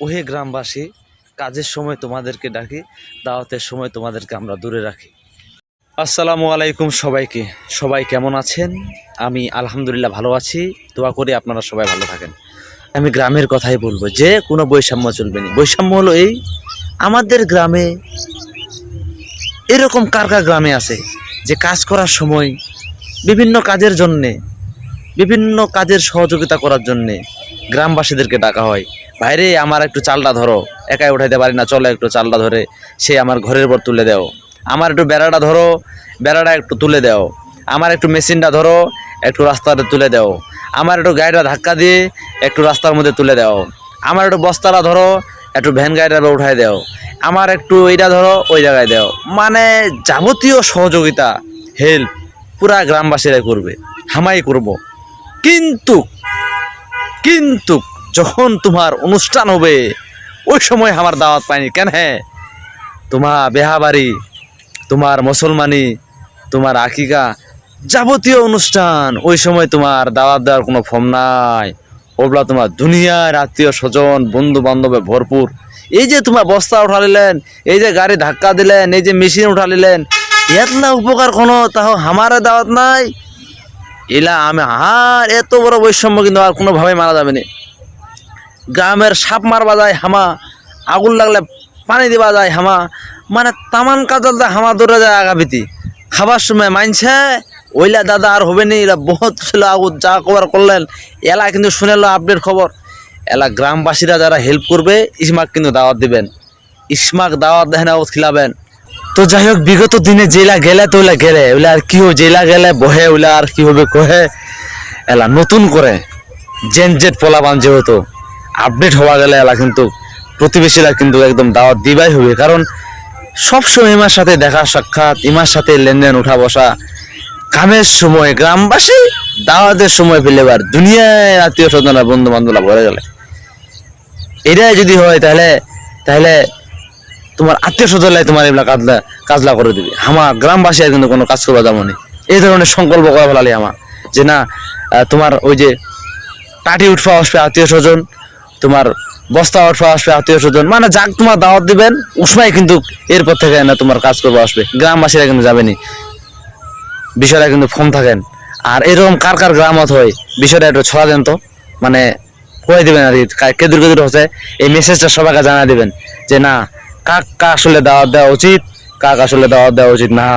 ওহে গ্রামবাসী, কাজের সময় তোমাদেরকে ডাকি, দাওয়াতের সময় তোমাদেরকে আমরা দূরে রাখি। আসসালামু আলাইকুম সবাইকে। সবাই কেমন আছেন? আমি আলহামদুলিল্লাহ ভালো আছি। দোয়া করি আপনারা সবাই ভালো থাকেন। আমি গ্রামের কথাই বলব, যে কোনো বৈষম্য চলবে না। বৈষম্য হলো এই, আমাদের গ্রামে এরকম কার কার গ্রামে আছে, যে কাজ করার সময় বিভিন্ন কাজের জন্যে, বিভিন্ন কাজের সহযোগিতা করার জন্যে গ্রামবাসীদেরকে ডাকা হয়। ভাইরে, আমার একটু চালটা ধরো। একাই উঠাইতে পারি না, চলো একটু চালটা ধরে সে আমার ঘরের উপর তুলে দেও। আমার একটু বেড়াটা ধরো, বেড়াটা একটু তুলে দাও। আমার একটু মেশিনটা ধরো, একটু রাস্তাতে তুলে দেও। আমার একটু গাড়িটা ধাক্কা দিয়ে একটু রাস্তার মধ্যে তুলে দাও। আমার একটু বস্তাটা ধরো, একটু ভ্যান গাড়িটা উঠাই দাও। আমার একটু এইটা ধরো, ওই জায়গায় দাও। মানে যাবতীয় সহযোগিতা, হেল্প পুরা গ্রামবাসীরাই করবে। হামাই করব। কিন্তু কিন্তু যখন তোমার অনুষ্ঠান হবে, ওই সময় আমার দাওয়াত পাইনি কেন হ্যাঁ তোমার বেহাবাড়ি তোমার মুসলমানি, তোমার আকিকা যাবতীয় অনুষ্ঠান, ওই সময় তোমার দাওয়াত দেওয়ার কোনো ফর্ম নাই। ওগুলা তোমার দুনিয়ার আত্মীয় স্বজন বন্ধু বান্ধবে ভরপুর। এই যে তোমার বস্তা উঠা নিলেন, এই যে গাড়ি ধাক্কা দিলেন, এই যে মেশিন উঠা নিলেন এতলা উপকার কোনো? তাও আমারে দাওয়াত নাই? এলা আমি আর এত বড় বৈষম্য কিন্তু আর কোনোভাবে মারা যাবে না। গ্রামের সাপ মারবা যায় হামা, আগুন লাগলে পানি দিবা যায় হামা মানে তামান কাজল দা হামা দৌড়ে যায় আগাপিতি খাবার সময় মানছে ওইলা দাদা আর হবে নি এরা বহুত ছিল আগুন, যা খবর করলেন, এলা কিন্তু শুনেল আপডেট খবর। এলা গ্রামবাসীরা যারা হেল্প করবে, ইসমাক কিন্তু দাওয়াত দিবেন। ইসমাক দাওয়াত দেখেন খিলাবেন। তো যাই হোক বিগত দিনে জেলা গেলে তো ওলা গেলে ওইলা আর কি হবে জেলা গেলে বহে ওইলা আর কি হবে কহে, এলা নতুন করে জেন জেট পোলাবান যেহেতু আপডেট হওয়া গেলে এলা কিন্তু প্রতিবেশীরা কিন্তু একদম দাওয়াত দিবাই হবে। কারণ সবসময় ইমার সাথে দেখা সাক্ষাৎ, ইমার সাথে লেনদেন, উঠা বসা, কামের সময়, গ্রামবাসী দাওয়াতের সময় ফেলেবার দুনিয়ায় আত্মীয় স্বজনরা বন্ধু বান্ধবরা ভরে গেলে। এটাই যদি হয় তাহলে তাহলে তোমার আত্মীয় স্বজনলাই তোমার এগুলা কাজলা কাজলা করে দিবে। আমার গ্রামবাসী কিন্তু কোনো কাজ করবা যাব এই ধরনের সংকল্প করা ফেলালি আমার যে না তোমার ওই যে টাটি উঠফা আসবে আত্মীয় স্বজন, তোমার বস্তা উঠফা আসবে আত্মীয় স্বজন মানে যাক তোমার দাওয়াত দিবেন উসময় কিন্তু এরপর থেকে না তোমার কাজ করব আসবে। গ্রামবাসীরা কিন্তু যাবেনি। বিষয়টা কিন্তু ফোন থাকেন। আর এরকম কার কার গ্রামত হয় বিষয়টা একটু ছড়া দেন তো। মানে কয়ে দিবেন আর কি কেদুর কেদুর হচ্ছে। এই মেসেজটা সবাইকে জানা দিবেন যে না কাক আসলে দাওয়াত দেওয়া উচিত কাক আসলে দাওয়াত দেওয়া উচিত না।